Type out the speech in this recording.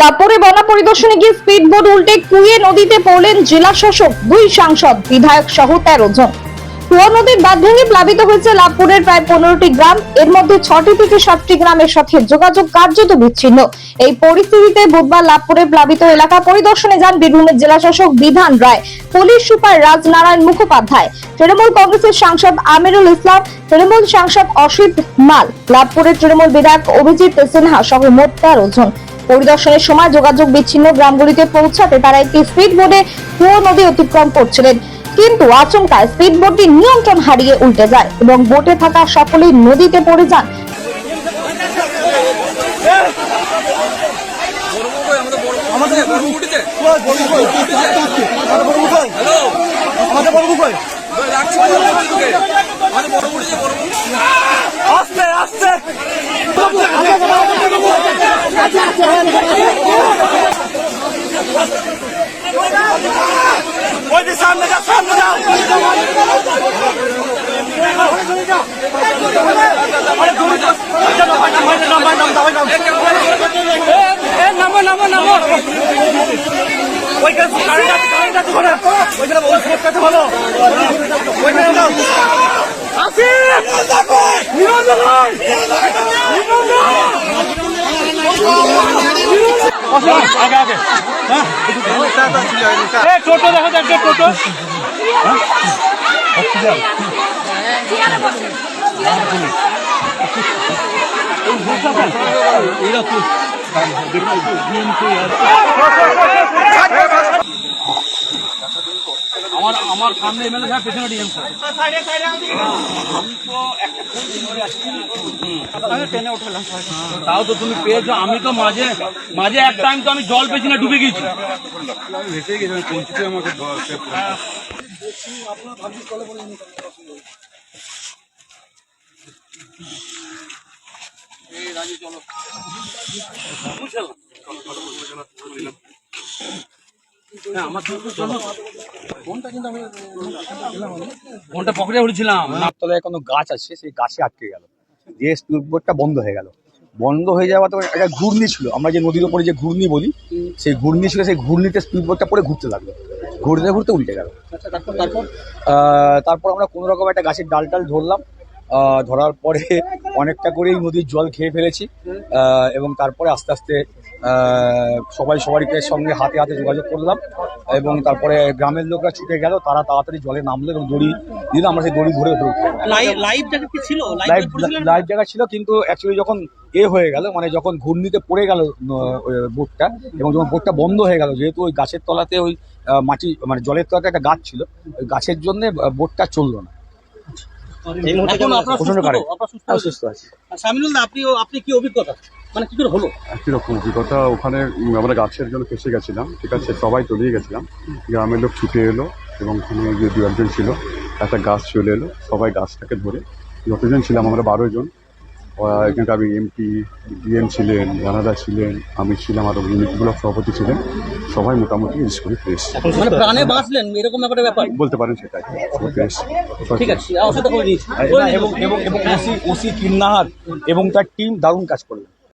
লাপুরে বনা পরিদর্শনে গিয়ে স্পিড বোট উল্টে কুয়ে নদীতে পড়লেন জেলা শাসক, দুই সাংসদ, বিধায়ক সহ তেরো জন। কুয়া নদীর বাঁধ ভেঙে প্লাবিত হয়েছে লাভপুরের প্রায় পনেরোটি গ্রাম। এর মধ্যে ছটি থেকে সাতটি গ্রামের সাথে যোগাযোগ কার্যত বিচ্ছিন্ন। এই পরিস্থিতিতে বুধবার লাভপুরে প্লাবিত এলাকা পরিদর্শনে যান বীরভূমের জেলা শাসক বিধান রায়, পুলিশ সুপার রাজনারায়ণ মুখোপাধ্যায়, তৃণমূল কংগ্রেসের সাংসদ আমিরুল ইসলাম, তৃণমূল সাংসদ অসিত মাল, লাভপুরের তৃণমূল বিধায়ক অভিজিৎ সিনহা সহ মোট তেরো জন। পরিদর্শনের সময় যোগাযোগ বিচ্ছিন্ন গ্রামগুলিতে পৌঁছাতে তারা একটি স্পিড বোটে কুয়ো নদী অতিক্রম করছিলেন। কিন্তু আচমকা স্পিড বোটটি নিয়ন্ত্রণ হারিয়ে উল্টে যায় এবং বোটে থাকা সকলেই নদীতে পড়ে যান। আমাদের বড় নামো নামো নামো ওইখানে কারেন্ট টোটো দেখা যাচ্ছে টোটো আমার আমার সামনে এমএলএ সাহেব, পেছনে ডিএম তাও তো তুমি পেয়েছ, আমি তো মাঝে মাঝে এক টাইম তো আমি জল পেয়েছি না ডুবে গেছি চলো। ফোনটা পকেটে উঠেছিলাম। না। তলায় কোনো গাছ আছে সেই গাছে আটকে গেল। বন্ধ হয়ে গেল। বন্ধ হয়ে যাওয়া তো একটা ঘূর্ণি ছিল। আমরা যে নদীর উপরে যে ঘূর্ণি বলি সেই ঘূর্ণি ছিল সেই ঘূর্ণিতে স্পিড বোটটা পরে ঘুরতে লাগল। ঘুরতে ঘুরতে উল্টে গেল। আহ, তারপর আমরা কোনো রকম একটা গাছের ডাল টাল ধরলাম। ধরার পরে অনেকটা করেই নদীর জল খেয়ে ফেলেছি। এবং তারপরে আস্তে আস্তে সবাই সবাইকে সঙ্গে হাতে হাতে যোগাযোগ করলাম এবং তারপরে গ্রামের লোকরা ছুটে গেল তারা তাড়াতাড়ি জলে নামলো এবং দড়ি দিল আমরা সেই দড়ি ধরে ছিল? লাইভ লাইভ জায়গা ছিল কিন্তু অ্যাকচুয়ালি যখন এ হয়ে গেল মানে যখন ঘূর্ণিতে পড়ে গেল বোটটা এবং যখন বোটটা বন্ধ হয়ে গেল যেহেতু ওই গাছের তলাতে ওই মাটি মানে জলের তলাতে একটা গাছ ছিল ওই গাছের জন্য বোটটা চলল না। এখন আপনার সুস্থ তো? আপনার সুস্থ হ্যাঁ, আছে? সুস্থ আছে সামিনুল দা আপনি আপনি কি অভিজ্ঞতা? মানে কি করে হলো? একই রকম অভিজ্ঞতা। ওখানে উম, আমরা গাছের জন্য ফেসে গেছিলাম ঠিক আছে? সবাই তলিয়ে গেছিলাম। গ্রামের লোক ছুটে এলো এবং ওখানে যে দু একজন ছিল। একটা গাছ চলে এলো। সবাই গাছটাকে ধরে যতজন ছিলাম আমরা বারো জন। এখানকার এমপি ডিএম ছিলেন জানাদা ছিলেন আমি ছিলাম আরও ইউনিট ব্লক সভাপতি ছিলেন সবাই মোটামুটি ইউজ করে ফ্রেশ মানে প্রাণে বাঁচলেন এরকম একটা ব্যাপার বলতে পারেন সেটাই ফ্রেশ ঠিক আছে অসুবিধা করে দিয়েছি এবং এবং এবং ওসি ওসি কিন্নাহার এবং তার টিম দারুণ কাজ করলেন